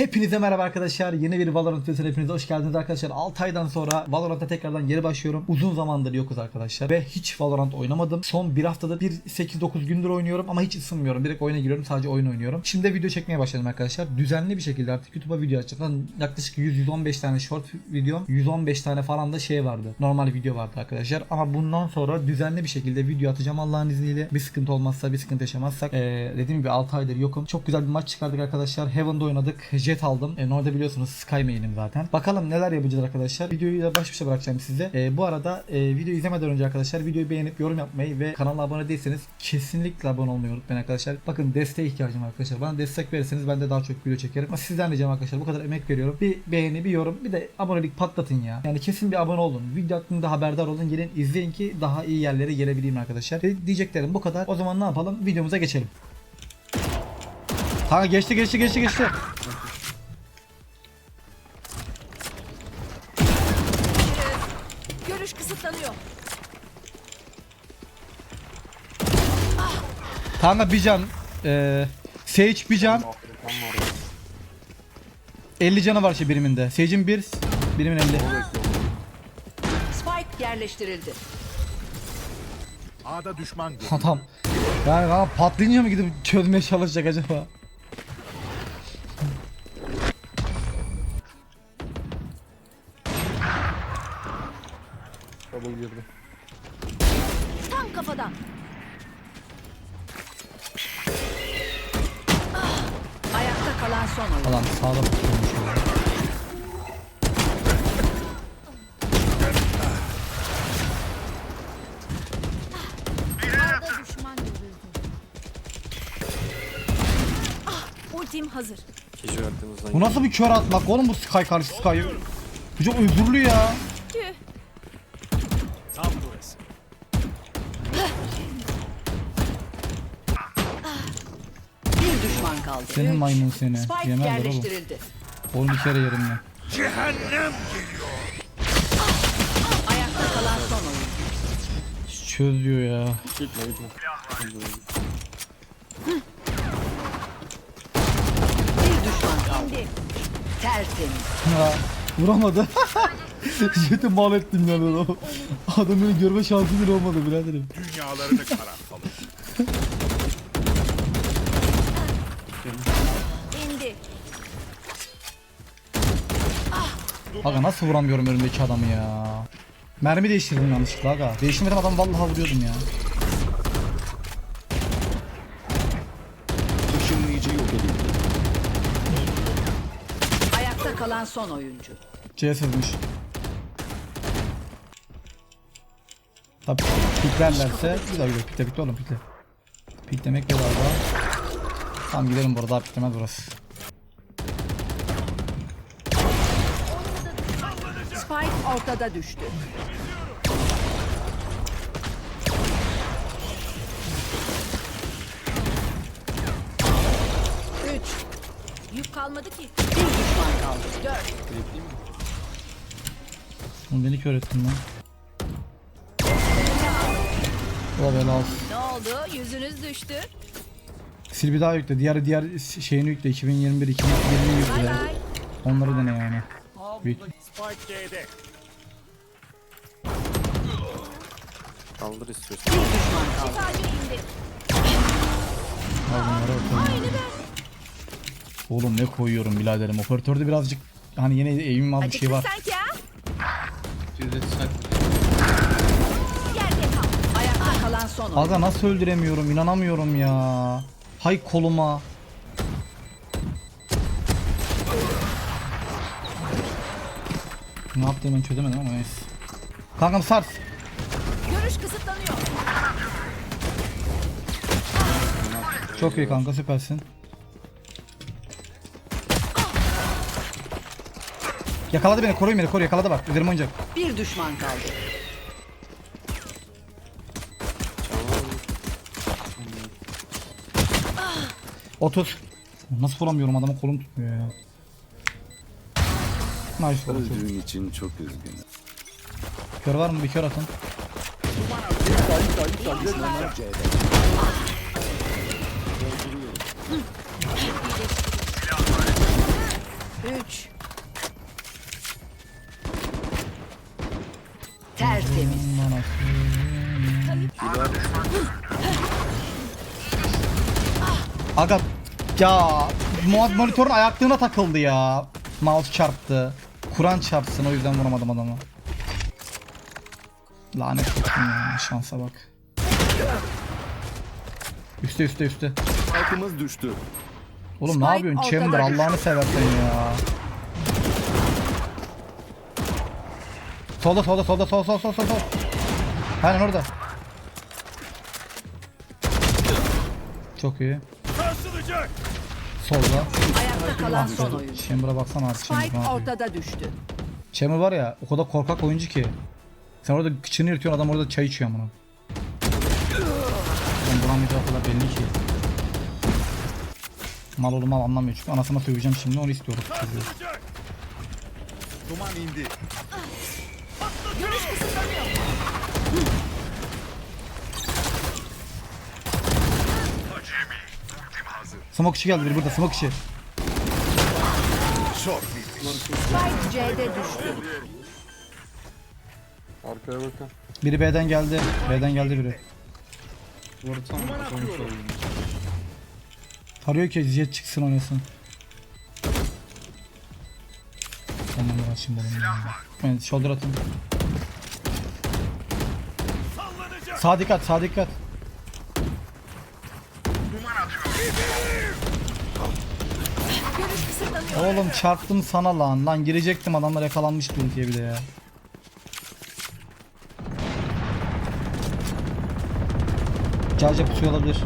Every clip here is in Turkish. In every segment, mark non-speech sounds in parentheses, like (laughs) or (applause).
Hepinize merhaba arkadaşlar. Yeni bir Valorant videosuna hepinize hoş geldiniz arkadaşlar. 6 aydan sonra Valorant'a tekrardan geri başlıyorum. Uzun zamandır yokuz arkadaşlar. Ve hiç Valorant oynamadım. Son bir haftada bir 8-9 gündür oynuyorum ama hiç ısınmıyorum. Direkt oyuna giriyorum. Sadece oyun oynuyorum. Şimdi de video çekmeye başladım arkadaşlar. Düzenli bir şekilde artık YouTube'a video açacağım. Yaklaşık 100-115 tane short video, 115 tane falan da şey vardı. Normal video vardı arkadaşlar. Ama bundan sonra düzenli bir şekilde video atacağım Allah'ın izniyle. Bir sıkıntı olmazsa, bir sıkıntı yaşamazsak. Ee, dediğim gibi 6 aydır yokum. Çok güzel bir maç çıkardık arkadaşlar. Heaven'da oynadık. Jet aldım. E, orada biliyorsunuz Sky main'im zaten. Bakalım neler yapacağız arkadaşlar. Videoyu da baş başa bırakacağım size. E, bu arada e, videoyu izlemeden önce arkadaşlar videoyu beğenip yorum yapmayı ve kanala abone değilseniz kesinlikle abone olmayı unutmayın arkadaşlar. Bakın desteğe ihtiyacım var arkadaşlar. Bana destek verirseniz ben de daha çok video çekerim. Ama sizden ricam arkadaşlar bu kadar emek veriyorum. Bir beğeni, bir yorum, bir de abonelik patlatın ya. Yani kesin bir abone olun. Video hakkında haberdar olun. Gelin izleyin ki daha iyi yerlere gelebileyim arkadaşlar. Ve diyeceklerim bu kadar. O zaman ne yapalım? Videomuza geçelim. Ha geçti geçti geçti geçti. Görüş kısıtlanıyor. Kanka bir can. Ee, Sage bir can. 50 canı var şey biriminde. Sage'in bir, birimin 50. Spike yerleştirildi. A'da düşman görüldü. Adam. Yani kanka patlayınca mı gidip çözmeye çalışacak acaba? Tam kafadan. Ah, Ayakta kalan son oyun. Falan sağda tutuyormuş ya. A'da düşman görüldü. Ah, ultim hazır. Bu nasıl bir kör atmak oğlum bu Sky karşı Sky. Bu çok özürlü ya. Düşman kaldı. Senin maymun seni. Spike oğlum. yerleştirildi. Oğlum bir kere yerim ben. Ayakta kalan son oyun. Çöz diyor ya. Gitme gitme. Bir düşman kaldı. Tertemiz. Ha, vuramadı. (laughs) Jet'i mal ettim yani adam. Adam beni görme şansı bile olmadı biraderim. Dünyalarını karartalım. Aga nasıl vuramıyorum önümdeki adamı ya. Mermi değiştirdim yanlışlıkla aga. Değiştirmedim adam vallahi vuruyordum ya. Işınlayıcı yok edildi. Ayakta kalan son oyuncu. C'ye sızmış. Tabi piklerlerse güzel güzel pikle pikle oğlum pikle. Piklemek de var daha. Tamam gidelim burada daha piklemez burası. Spike ortada düştü. Üç. Yük kalmadı ki. Bir düşman kaldı. Dört. Oğlum beni kör ettin lan. Ola bela olsun. Ne oldu? Yüzünüz düştü. Sil bir daha yükle. Diğer diğer şeyini yükle. 2021 2020 Bay yükle. Onları dene yani. Büyük. Spike. Kaldır istiyorsan. Bir düşman kaldı. Al bunları atalım. Oğlum ne koyuyorum biraderim. Operatörde birazcık hani yine eğimim az bir şey var. sanki ha? Yerde kal. Ayakta kalan son oyuncu. Aga nasıl öldüremiyorum inanamıyorum ya. Hay koluma. Ne yaptığımı ben çözemedim ama neyse. Kankam sars. Görüş kısıtlanıyor. Çok iyi kanka süpersin. Yakaladı beni koruyun beni koru yakaladı bak üzerime oynayacak. Bir düşman kaldı. Otur. Nasıl vuramıyorum adamın kolum tutmuyor ya. Nice oldu. Öldüğün için çok üzgünüm. Kör var mı bir kör atın. 3. Tertemiz. Aga ya mo- monitörün ayaklığına takıldı ya. Mouse çarptı. Kur'an çarpsın o yüzden vuramadım adamı. Lanet olsun ya şansa bak. Üste üste üste. Takımız düştü. Oğlum ne yapıyorsun Chamber. Allah'ını seversen ya. Solda solda solda sol sol sol sol. sol. Aynen orada. Çok iyi. Solda. Ayakta kalan son oyuncu. Chamber'a baksana abi Chamber Spike ortada düştü. Chamber var ya o kadar korkak oyuncu ki. Sen orada kıçını yırtıyorsun adam orada çay içiyor amına. Ben vuramayacağı kadar belli ki. Mal oğlum mal anlamıyor çünkü anasına söveceğim şimdi onu istiyorum. Duman indi. Görüş kısıtlanıyor. Smoke işi geldi biri burada smoke işi. Spike C'de düştü. Arkaya bakın. Biri B'den geldi. B'den geldi biri. Arıyor ki jet çıksın oynasın. Tamam ben açayım bunu. Evet shoulder atın. Sağ dikkat sağ dikkat. Oğlum çarptım sana lan. Lan girecektim adamlar yakalanmıştı ultiye bir de ya. Caca pusuyor olabilir.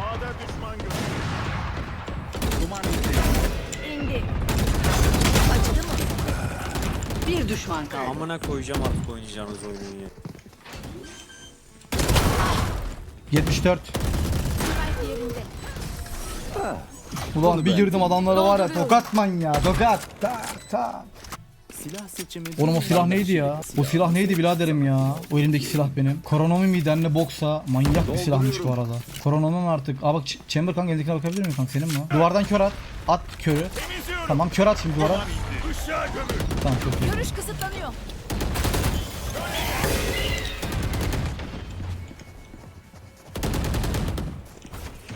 A'da düşman. Duman indi. Acıdı mı? Bir düşman kaldı. Amına koyacağım artık oynayacağınız oyunu ya. 74. Spike yerinde. Ulan bir girdim adamlara var ya tokat manyağı tokat. Tak tak. Silah seçimi. Oğlum o silah neydi ya? O silah neydi biraderim ya? O elimdeki silah benim. Koronomi miydi ne boksa? Manyak bir silahmış bu arada. Koronomi mi artık? Aa bak Chamber kanka elindekine bakabilir miyim kanka senin mi? o? Duvardan kör at. At körü. Tamam kör at şimdi duvara. Tamam çok iyi. Görüş kısıtlanıyor.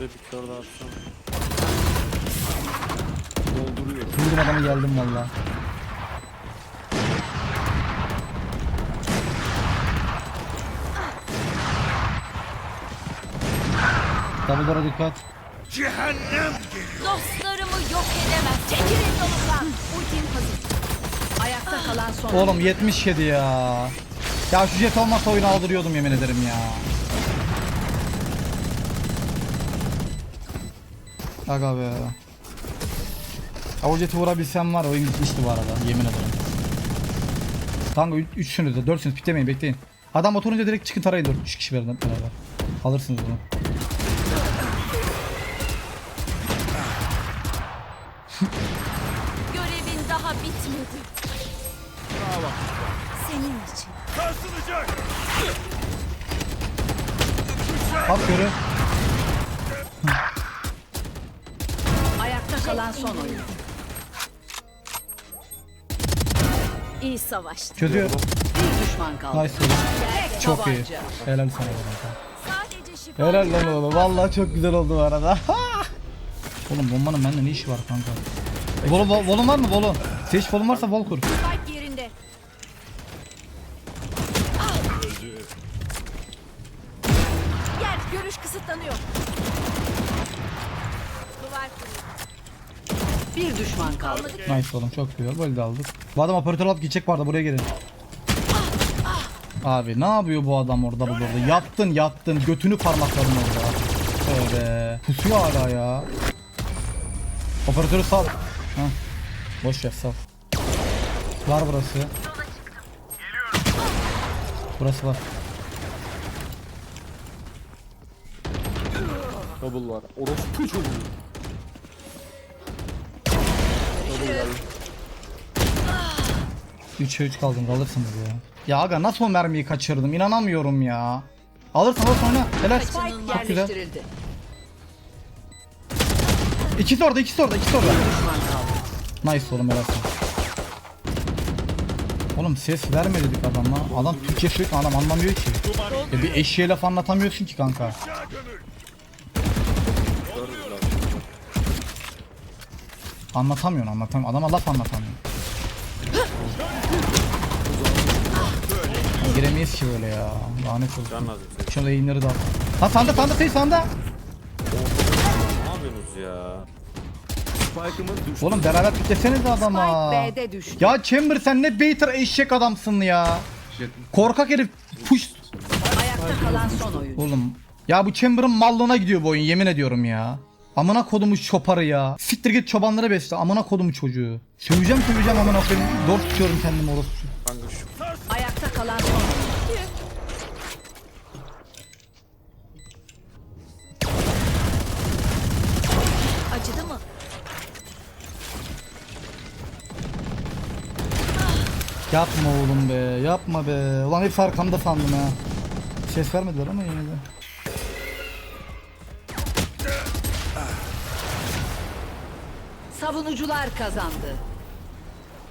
Bir bir kör daha atsana. Dolduruyorum. Vurdum adamı geldim valla. Double dikkat. Cehennem geliyor. Dostlarımı yok edemez. Çekilin yolumdan. Ultim hazır. Ayakta kalan son Oğlum 77 ya. Ya şu jet olmasa oyunu aldırıyordum yemin ederim ya. Aga be. Ya o jeti vurabilsem var oyun bitmişti bu arada yemin ederim. Kanka 3'sünüz de 4'sünüz piklemeyin bekleyin. Adam oturunca direkt çıkın tarayın 4 3 kişi beraber. beraber. Alırsınız bunu. Görevin daha bitmedi. Senin için. Sarsılacak. At görü. Ayakta kalan son oyuncu. İyi savaştı. Çözüyor. Bir düşman kaldı. Nice Çok iyi. Helal sana. Helal lan oğlum. Vallahi çok güzel oldu bu arada. (laughs) oğlum bombanın bende ne işi var kanka? Volum, vol, volum var mı volum? Seç volum varsa vol kur. Spike yerinde. Ah! Yer görüş kısıtlanıyor. Duvar. Bir düşman kaldı. Nice oğlum çok güzel. Böyle de aldık. Bu adam operatör alıp gidecek arada buraya gelin. Abi ne yapıyor bu adam orada bu orada? Yattın yattın. Götünü parmakladın orada. Öyle. Pusuyor hala ya. Operatörü sal. Heh. Boş ver sal. Var burası. Burası var. Double var. Orospu çocuğu. Double geldi. 3'e 3 kaldın alırsınız ya. Ya aga nasıl o mermiyi kaçırdım inanamıyorum ya. Alırsan alırsın oyna. Helal. Spike Çok güzel. İkisi orada, ikisi orada, ikisi orada. Nice oğlum helal. Oğlum ses verme dedik adama. Adam Türkçe söylüyor adam anlamıyor ki. Ya bir eşeğe laf anlatamıyorsun ki kanka. Anlatamıyorsun anlatamıyorsun. Adama laf anlatamıyorsun. Giremeyiz ki böyle ya. Lanet olsun. Şöyle yayınları da at. Ha sanda sanda şey sanda. Yapıyorsunuz ya? Oğlum beraber pikleseniz adama. Spike B'de düştü. Ya Chamber sen ne baiter eşek adamsın ya. Korkak herif. Push. Ayakta kalan son oyun. Oğlum. Ya bu Chamber'ın mallığına gidiyor bu oyun yemin ediyorum ya. Amına kodumu çoparı ya. Siktir git çobanları besle. Amına kodumu çocuğu. Söveceğim söveceğim amına koyayım. Zor tutuyorum kendimi orospu. Yapma oğlum be. Yapma be. Ulan hep arkamda sandım ha. Ses vermediler ama yine de. Savunucular kazandı.